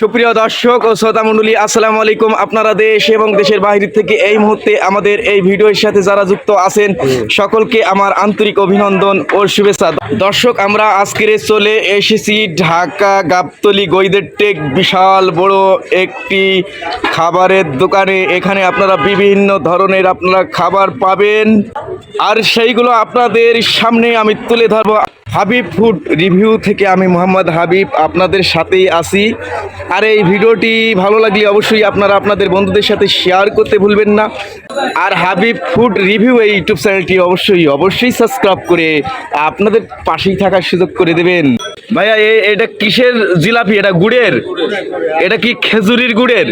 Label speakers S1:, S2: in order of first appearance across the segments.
S1: সুপ্রিয় দর্শক ও শ্রোতা মণ্ডলী, আসসালামু আলাইকুম। আপনারা দেশ এবং দেশের বাইরে থেকে এই মুহূর্তে আমাদের এই ভিডিওর সাথে যারা যুক্ত আছেন, সকলকে আমার আন্তরিক অভিনন্দন ও শুভেচ্ছা। দর্শক, আমরা আজকের চলে এসেছি ঢাকা গাবতলি গৈদের টেক বিশাল বড় একটি খাবারের দোকানে। এখানে আপনারা বিভিন্ন ধরনের আপনারা খাবার পাবেন। আর সেইগুলো আপনাদের সামনে আমি তুলে ধরবো। হাবিব ফুড রিভিউ থেকে আমি মোহাম্মদ হাবিব আপনাদের সাথেই আসি আর এই ভিডিওটি ভালো লাগলে অবশ্যই আপনারা আপনাদের বন্ধুদের সাথে শেয়ার করতে ভুলবেন না। আর হাবিব ফুড রিভিউ এই ইউটিউব চ্যানেলটি অবশ্যই অবশ্যই সাবস্ক্রাইব করে আপনাদের পাশেই থাকার সুযোগ করে দেবেন। ভাইয়া এটা কিসের জিলাপি? এটা গুড়ের? এটা কি খেজুরির গুড়ের?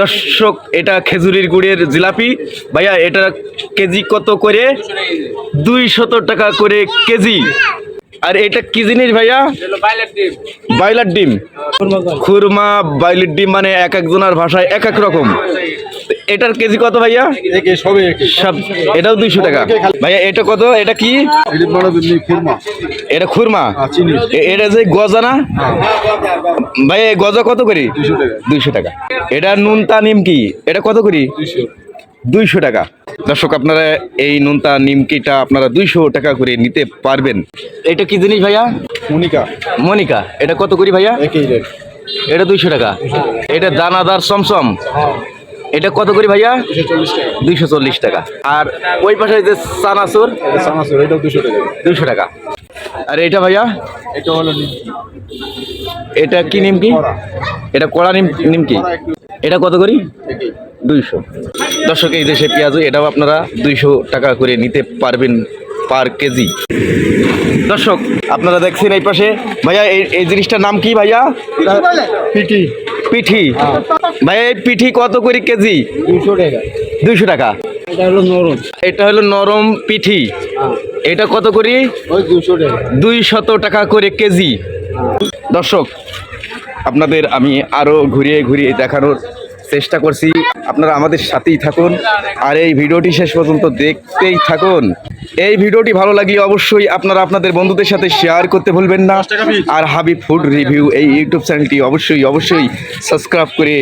S1: দর্শক, এটা খেজুরির গুড়ের জিলাপি। ভাইয়া, এটা কেজি কত করে? দুই শত টাকা করে কেজি। আর এটা কি জিনিস ভাইয়া? বাইলার ডিম। খুরমা, বাইলের ডিম মানে এক একজনের ভাষায় এক এক রকম। এটার কেজি কত ভাইয়া?
S2: সব
S1: এটাও দুইশো টাকা। ভাইয়া এটা কত? এটা কি?
S2: এটি খুরমা।
S1: এটা এ- এটা যে গজা না? ভাইয়া এই গজা কত করি? দুইশো টাকা। এটা নুনতা নিমকি এটা কত করি? দুইশো। টাকা। দর্শক আপনারা এই নুনতা নিমকিটা আপনারা দুইশো টাকা করে নিতে পারবেন। এটা কি জিনিস ভাইয়া?
S2: মনিকা।
S1: মনিকা। এটা কত করি ভাইয়া? এটা দুইশো টাকা। এটা দানাদার সমসম এটা কত করি ভাইয়া?
S2: দুশো
S1: দুইশো চল্লিশ টাকা। আর ওই পাশে যে সানাসুর?
S2: এটা সানাসুর এটাও দুশো টাকা।
S1: দুইশো টাকা। আর এটা ভাইয়া?
S2: এটা হলো
S1: এটা কি নিমকি। এটা কড়া নিম নিমকি এটা কত করি? দুইশো। দর্শক এই দেশে পেঁয়াজ এটাও আপনারা দুইশো টাকা করে নিতে পারবেন। Per KG. দর্শক আপনারা দেখছেন এই পাশে। ভাইয়া এই জিনিসটার নাম কি ভাইয়া?
S2: পিঠি।
S1: পিঠি। ভাইয়া এই পিঠি কত করে কেজি?
S2: দুশো টাকা।
S1: দুইশো টাকা।
S2: এটা হলো নরম।
S1: এটা হলো নরম পিঠি। এটা কত করি? দুই শত টাকা। করে কেজি। দর্শক আপনাদের আমি আরও ঘুরিয়ে ঘুরিয়ে দেখানোর চেষ্টা করছি আপনারা আমাদের সাথেই থাকুন আর এই ভিডিওটি শেষ পর্যন্ত দেখতেই থাকুন। এই ভিডিওটি ভালো লাগলে অবশ্যই আপনারা আপনাদের বন্ধুদের সাথে শেয়ার করতে ভুলবেন না। আর হাবিব ফুড রিভিউ এই ইউটিউব চ্যানেলটি অবশ্যই অবশ্যই সাবস্ক্রাইব করে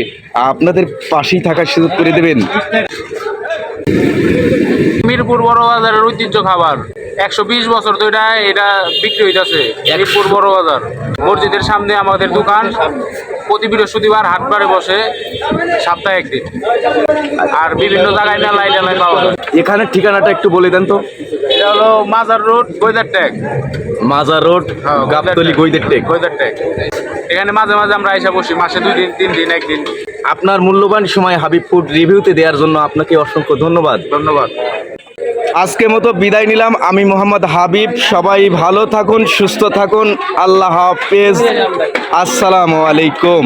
S1: আপনাদের পাশেই থাকার সুযোগ করে দেবেন।
S3: মিরপুর বড় বাজারের ঐতিহ্য খাবার। একশো বিশ বছর ধরে এটা বিক্রি হইতেছে। মিরপুর বড় বাজার মসজিদের সামনে আমাদের দোকান। প্রতি বৃহস্পতিবার হাটবারে বসে সপ্তাহে একদিন। আর বিভিন্ন জায়গায় মেলায় টেলায় পাওয়া যায়।
S1: এখানের ঠিকানাটা একটু বলে দেন তো।
S3: এটা হলো Mazar road গৈদার tag.
S1: Mazar road Gabtali Gaidartek
S3: Gaidartek. এখানে মাঝে মাঝে আমরা এসে বসি মাসে দুই দিন তিন দিন একদিন।
S1: আপনার মূল্যবান সময় হাবিব ফুড রিভিউতে দেওয়ার জন্য আপনাকে অসংখ্য ধন্যবাদ।
S3: ধন্যবাদ।
S1: আজকে মতো বিদায় নিলাম। আমি মোহাম্মদ হাবিব, সবাই ভালো থাকুন, সুস্থ থাকুন। আল্লাহ হাফেজ। আসসালামু আলাইকুম।